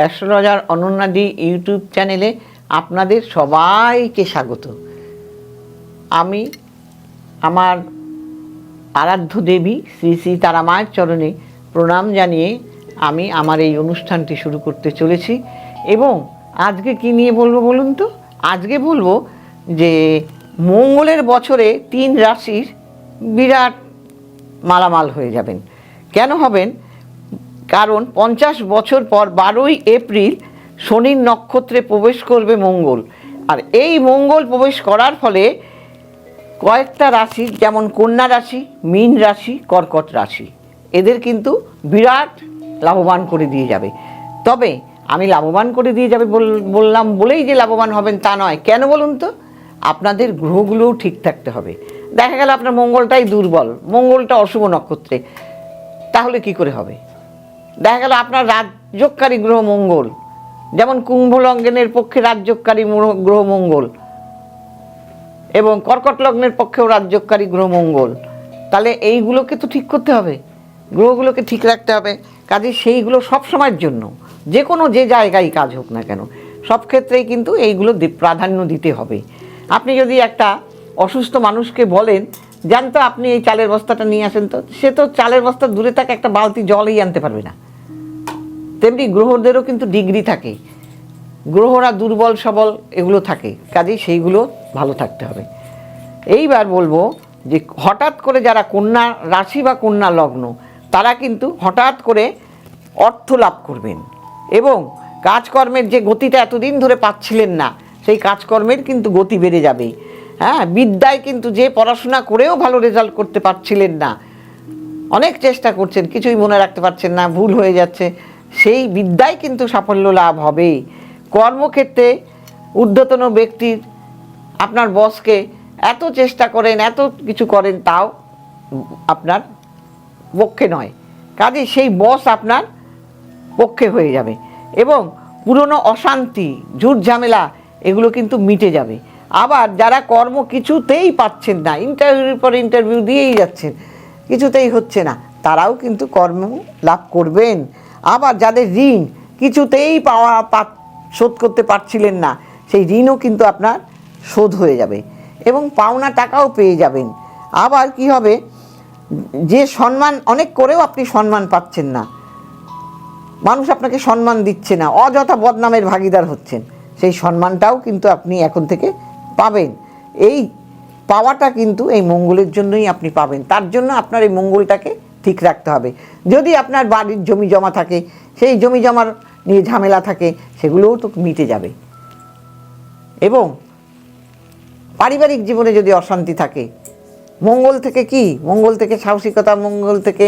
Astrologer অনন্যাদি YouTube চ্যানেলে আপনাদের সবাইকে স্বাগত। আমি আমার আরাধ্য দেবী শ্রী শ্রী তারা মায়ের চরণে প্রণাম জানিয়ে আমি আমার এই অনুষ্ঠানটি শুরু করতে চলেছি এবং আজকে কি নিয়ে বলব বলুন তো? আজকে বলব যে মঙ্গলের বছরে তিন রাশির বিরাট মালামাল হয়ে যাবেন। কেন হবেন? কারণ পঞ্চাশ বছর পর বারোই এপ্রিল শনির নক্ষত্রে প্রবেশ করবে মঙ্গল। আর এই মঙ্গল প্রবেশ করার ফলে কয়েকটা রাশি, যেমন কন্যা রাশি, মীন রাশি, কর্কট রাশি, এদের কিন্তু বিরাট লাভবান করে দিয়ে যাবে। তবে আমি লাভবান করে দিয়ে যাবে বল- বললাম বলেই যে লাভবান হবেন তা নয়। কেন বলুন তো? আপনাদের গ্রহগুলোও ঠিক থাকতে হবে। দেখা গেল আপনার মঙ্গলটাই দুর্বল। মঙ্গলটা অশুভ নক্ষত্রে। তাহলে কি করে হবে? দেখা গেল আপনার রাজ্যকারী গ্রহ মঙ্গল। যেমন কুম্ভ লগ্নের পক্ষে রাজ্যকারী গ্রহ মঙ্গল। এবং কর্কট লগ্নের পক্ষেও রাজ্যকারী গ্রহ মঙ্গল। তাহলে এইগুলোকে তো ঠিক করতে হবে। গ্রহগুলোকে ঠিক রাখতে হবে। কাজে সেইগুলো সব সময়ের জন্য। যে কোনো যে জায়গায় কাজ হোক না কেন। সব ক্ষেত্রেই কিন্তু এইগুলো প্রাধান্য দিতে হবে। আপনি যদি একটা অসুস্থ মানুষকে বলেন জান তো আপনি এই চালের বস্তাটা নিয়ে আসেন তো। সে তো চালের বস্তা দূরে থাকে, একটা বালতি জলই আনতে পারবে না। তেমনি গ্রহদেরও কিন্তু ডিগ্রি থাকে। গ্রহরা দুর্বল, সবল, এগুলো থাকে। কাজেই সেইগুলো ভালো থাকতে হবে। এইবার বলব যে হঠাৎ করে যারা কন্যা রাশি বা কন্যা লগ্ন, তারা কিন্তু হঠাৎ করে অর্থ লাভ করবেন। এবং কাজকর্মের যে গতিটা এতদিন ধরে পাচ্ছিলেন না, সেই কাজকর্মের কিন্তু গতি বেড়ে যাবে। হ্যাঁ বিদ্যায় কিন্তু যে পড়াশোনা করেও ভালো রেজাল্ট করতে পারছিলেন না। অনেক চেষ্টা করছেন, কিছুই মনে রাখতে পারছেন না, ভুল হয়ে যাচ্ছে। সেই বিদ্যায় কিন্তু সাফল্য লাভ হবে কর্মক্ষেত্রে ঊর্ধ্বতন ব্যক্তির, আপনার বসকে এত চেষ্টা করেন, এত কিছু করেন, তাও আপনার পক্ষে নয়। কাজে সেই বস আপনার পক্ষে হয়ে যাবে। এবং পুরনো অশান্তি, ঝুট ঝামেলা, এগুলো কিন্তু মিটে যাবে। আবার যারা কর্ম কিছুতেই পাচ্ছেন না ইন্টারভিউর পর ইন্টারভিউ দিয়েই যাচ্ছেন, কিছুতেই হচ্ছে না, তারাও কিন্তু কর্ম লাভ করবেন। আবার যাদের ঋণ কিছুতেই পাওয়া পা- শোধ করতে পারছিলেন না, সেই ঋণও কিন্তু আপনার শোধ হয়ে যাবে এবং পাওনা টাকাও পেয়ে যাবেন। আবার কি হবে? যে সম্মান, অনেক করেও আপনি সম্মান পাচ্ছেন না। মানুষ আপনাকে সম্মান দিচ্ছে না, অযথা বদনামের ভাগিদার হচ্ছেন। সেই সম্মানটাও কিন্তু আপনি এখন থেকে পাবেন। এই পাওয়াটা কিন্তু এই মঙ্গলের জন্যই আপনি পাবেন। তার জন্য আপনার এই মঙ্গলটাকে ঠিক রাখতে হবে। যদি আপনার বাড়ির জমি জমা থাকে, সেই জমি জমার নিয়ে ঝামেলা থাকে, সেগুলোও তো মিটে যাবে। এবং পারিবারিক জীবনে যদি অশান্তি থাকে, মঙ্গল থেকে কি? মঙ্গল থেকে সাহসিকতা, মঙ্গল থেকে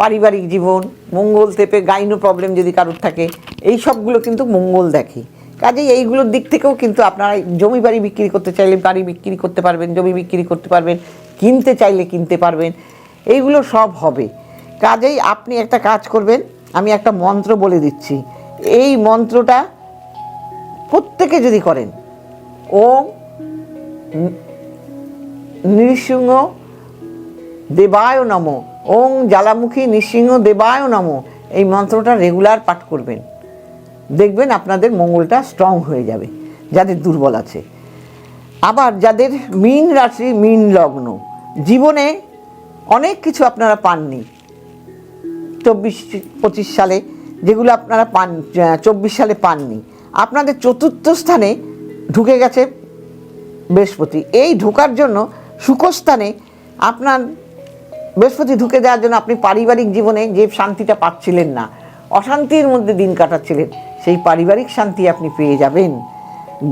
পারিবারিক জীবন, মঙ্গল থেকে গাইনো প্রবলেম যদি কারোর থাকে, এই সবগুলো কিন্তু মঙ্গল দেখে। কাজেই এইগুলোর দিক থেকেও কিন্তু আপনারা জমি বাড়ি বিক্রি করতে চাইলে বাড়ি বিক্রি করতে পারবেন, জমি বিক্রি করতে পারবেন, কিনতে চাইলে কিনতে পারবেন, এইগুলো সব হবে। কাজেই আপনি একটা কাজ করবেন, আমি একটা মন্ত্র বলে দিচ্ছি। এই মন্ত্রটা প্রত্যেকে যদি করেন, ওম নৃসিংহ দেবায় নম ওং জ্বালামুখী নৃসিংহ দেবায় নম, এই মন্ত্রটা রেগুলার পাঠ করবেন। দেখবেন আপনাদের মঙ্গলটা স্ট্রং হয়ে যাবে, যাদের দুর্বল আছে। আবার যাদের মীন রাশি, মীন লগ্ন, জীবনে অনেক কিছু আপনারা পাননি। চব্বিশ, পঁচিশ সালে যেগুলো আপনারা পান চব্বিশ সালে পাননি। আপনাদের চতুর্থ স্থানে ঢুকে গেছে বৃহস্পতি। এই ঢোকার জন্য সুখস্থানে আপনার বৃহস্পতি ঢুকে দেওয়ার জন্য আপনি পারিবারিক জীবনে যে শান্তিটা পাচ্ছিলেন না, অশান্তির মধ্যে দিন কাটাচ্ছিলেন সেই পারিবারিক শান্তি আপনি পেয়ে যাবেন।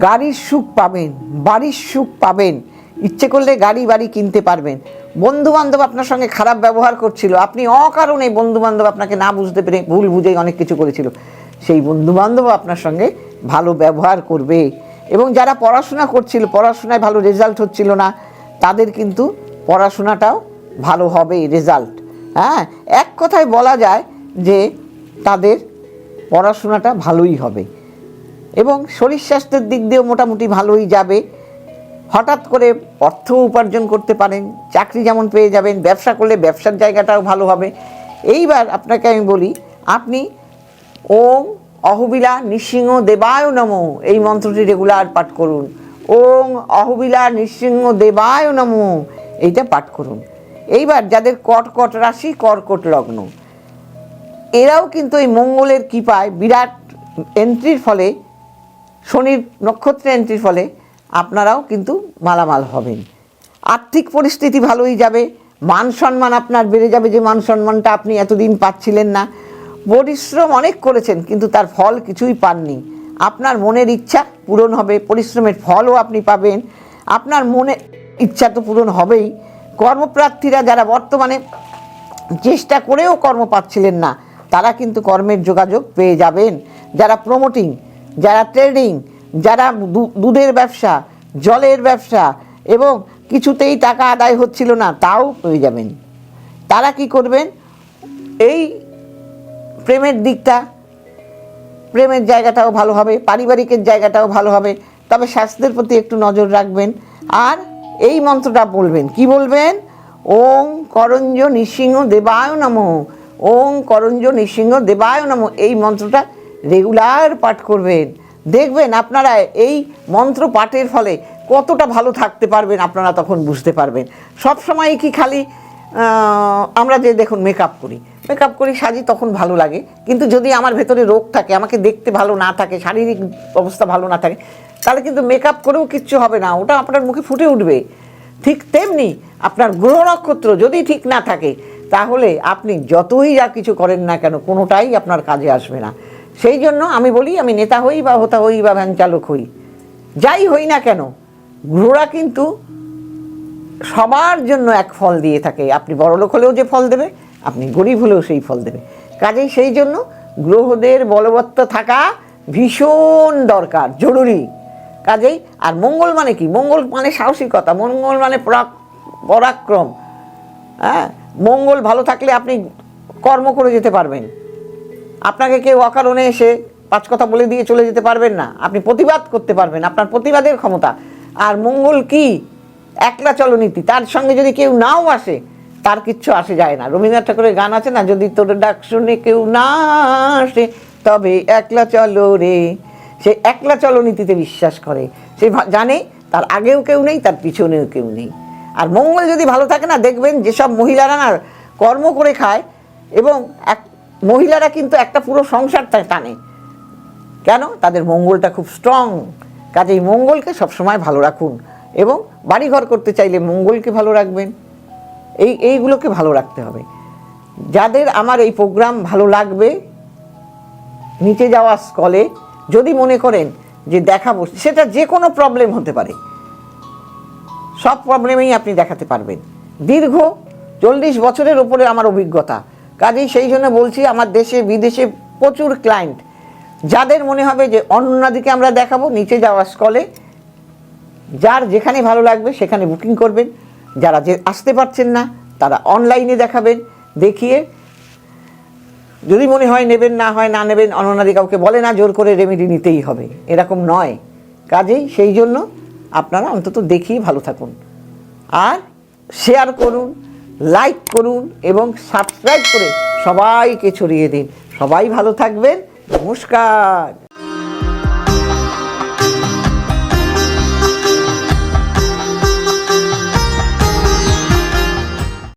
গাড়ির সুখ পাবেন, বাড়ির সুখ পাবেন। ইচ্ছে করলে গাড়ি বাড়ি কিনতে পারবেন। বন্ধু বান্ধব আপনার সঙ্গে খারাপ ব্যবহার করছিল, আপনি অকারণে বন্ধু বান্ধব আপনাকে না বুঝতে পেরে ভুল বুঝেই অনেক কিছু করেছিল। সেই বন্ধু বান্ধব আপনার সঙ্গে ভালো ব্যবহার করবে এবং যারা পড়াশোনা করছিল, পড়াশোনায় ভালো রেজাল্ট হচ্ছিল না, তাদের কিন্তু পড়াশোনাটাও ভালো হবে রেজাল্ট হ্যাঁ এক কথায় বলা যায় যে তাদের পড়াশোনাটা ভালোই হবে। এবং শরীর স্বাস্থ্যের দিক দিয়েও মোটামুটি ভালোই যাবে। হঠাৎ করে অর্থ উপার্জন করতে পারেন, চাকরি যেমন পেয়ে যাবেন, ব্যবসা করলে ব্যবসার জায়গাটাও ভালো হবে। এইবার আপনাকে আমি বলি, আপনি ওম অহবিলা নৃসিংহ দেবায় নমো, এই মন্ত্রটি রেগুলার পাঠ করুন। ওং অহবিলা নৃসিংহ দেবায় নমো, এইটা পাঠ করুন। এইবার যাদের কটকট রাশি, কর্কট লগ্ন এরাও কিন্তু এই মঙ্গলের কৃপায় বিরাট এন্ট্রির ফলে, শনির নক্ষত্রে এন্ট্রির ফলে আপনারাও কিন্তু মালামাল হবেন। আর্থিক পরিস্থিতি ভালোই যাবে, মান সম্মান আপনার বেড়ে যাবে যে মান সম্মানটা আপনি এতদিন পাচ্ছিলেন না। পরিশ্রম অনেক করেছেন, কিন্তু তার ফল কিছুই পাননি। আপনার মনের ইচ্ছা পূরণ হবে, পরিশ্রমের ফলও আপনি পাবেন। আপনার মনে ইচ্ছা তো পূরণ হবেই। কর্মপ্রার্থীরা যারা বর্তমানে চেষ্টা করেও কর্ম পাচ্ছিলেন না তারা কিন্তু কর্মের যোগাযোগ পেয়ে যাবেন। যারা প্রমোটিং যারা ট্রেডিং যারা দুধের ব্যবসা, জলের ব্যবসা এবং কিছুতেই টাকা আদায় হচ্ছিল না, তাও পেয়ে যাবেন। তারা কি করবেন? এই প্রেমের দিকটা, প্রেমের জায়গাটাও ভালো হবে, পারিবারিকের জায়গাটাও ভালো হবে, তবে স্বাস্থ্যের প্রতি একটু নজর রাখবেন। আর এই মন্ত্রটা বলবেন, কি বলবেন? ওং করঞ্জ নৃসিংহ দেবায় নম। ওং করঞ্জ নৃসিংহ দেবায় নম। এই মন্ত্রটা রেগুলার পাঠ করবেন। দেখবেন আপনারা এই মন্ত্র পাঠের ফলে কতটা ভালো থাকতে পারবেন আপনারা তখন বুঝতে পারবেন। সব সময় কি খালি আমরা যে দেখুন মেকআপ করি। মেকআপ করি, সাজি তখন ভালো লাগে। কিন্তু যদি আমার ভেতরে রোগ থাকে, আমাকে দেখতে ভালো না থাকে, শারীরিক অবস্থা ভালো না থাকে, তাহলে কিন্তু মেকআপ করেও কিচ্ছু হবে না। ওটা আপনার মুখে ফুটে উঠবে। ঠিক তেমনি আপনার গ্রহ নক্ষত্র যদি ঠিক না থাকে তাহলে আপনি যতই যা কিছু করেন না কেন, কোনোটাই আপনার কাজে আসবে না। সেই জন্য আমি বলি, আমি নেতা হই বা হোতা হই বা ভ্যান চালক হই। যাই হই না কেন গ্রহরা কিন্তু সবার জন্য এক ফল দিয়ে থাকে। আপনি বড়লোক হলেও যে ফল দেবে, আপনি গরিব হলেও সেই ফল দেবে। কাজেই সেই জন্য গ্রহদের বলবত্ত থাকা ভীষণ দরকার, জরুরি। কাজেই, আর মঙ্গল মানে কি? মঙ্গল মানে সাহসিকতা, মঙ্গল মানে পরাক- পরাক্রম। হ্যাঁ? মঙ্গল ভালো থাকলে আপনি কর্ম করে যেতে পারবেন। আপনাকে কেউ অকারণে এসে পাঁচ কথা বলে দিয়ে চলে যেতে পারবেন না। আপনি প্রতিবাদ করতে পারবেন, আপনার প্রতিবাদের ক্ষমতা। আর মঙ্গল কি? একলা চলনীতি। তার সঙ্গে যদি কেউ নাও আসে, তার কিচ্ছু আসে যায় না। রবীন্দ্রনাথ ঠাকুরের গান আছে না? যদি তোর ডাক শুনে কেউ না আসে, তবে একলা চলো রে। সে একলা চলনীতিতে বিশ্বাস করে। সে জানে, তার আগেও কেউ নেই, তার পিছনেও কেউ নেই। আর মঙ্গল যদি ভালো থাকে না, দেখবেন যেসব মহিলারা না কর্ম করে খায় এবং এক, মহিলারা কিন্তু একটা পুরো সংসার টানে। কেন? তাদের মঙ্গলটা খুব স্ট্রং কাজেই মঙ্গলকে সবসময় ভালো রাখুন এবং বাড়িঘর করতে চাইলে মঙ্গলকে ভালো রাখবেন। এই, এইগুলোকে ভালো রাখতে হবে। যাদের আমার এই প্রোগ্রাম ভালো লাগবে, নিচে যাওয়া স্কলে যদি মনে করেন যে দেখাবো, সেটা যে কোনো প্রবলেম হতে পারে। সব প্রবলেমেই আপনি দেখাতে পারবেন। দীর্ঘ চল্লিশ বছরের ওপরে আমার অভিজ্ঞতা। কাজেই সেই জন্য বলছি, আমার দেশে, বিদেশে প্রচুর ক্লায়েন্ট যাদের মনে হবে যে অন্যদিকে আমরা দেখাবো, নিচে যাওয়ার স্কলে যার যেখানে ভালো লাগবে সেখানে বুকিং করবেন। যারা যে আসতে পারছেন না, তারা অনলাইনে দেখাবেন, দেখিয়ে যদি মনে হয় নেবেন, না হয় না নেবেন অননাদি কাউকে বলে না, জোর করে রেমেডি নিতেই হবে। এরকম নয়। কাজেই সেই জন্য আপনারা অন্তত দেখিয়ে ভালো থাকুন। আর শেয়ার করুন লাইক করুন এবং সাবস্ক্রাইব করে সবাইকে ছড়িয়ে দিন। সবাই ভালো থাকবেন। নমস্কার।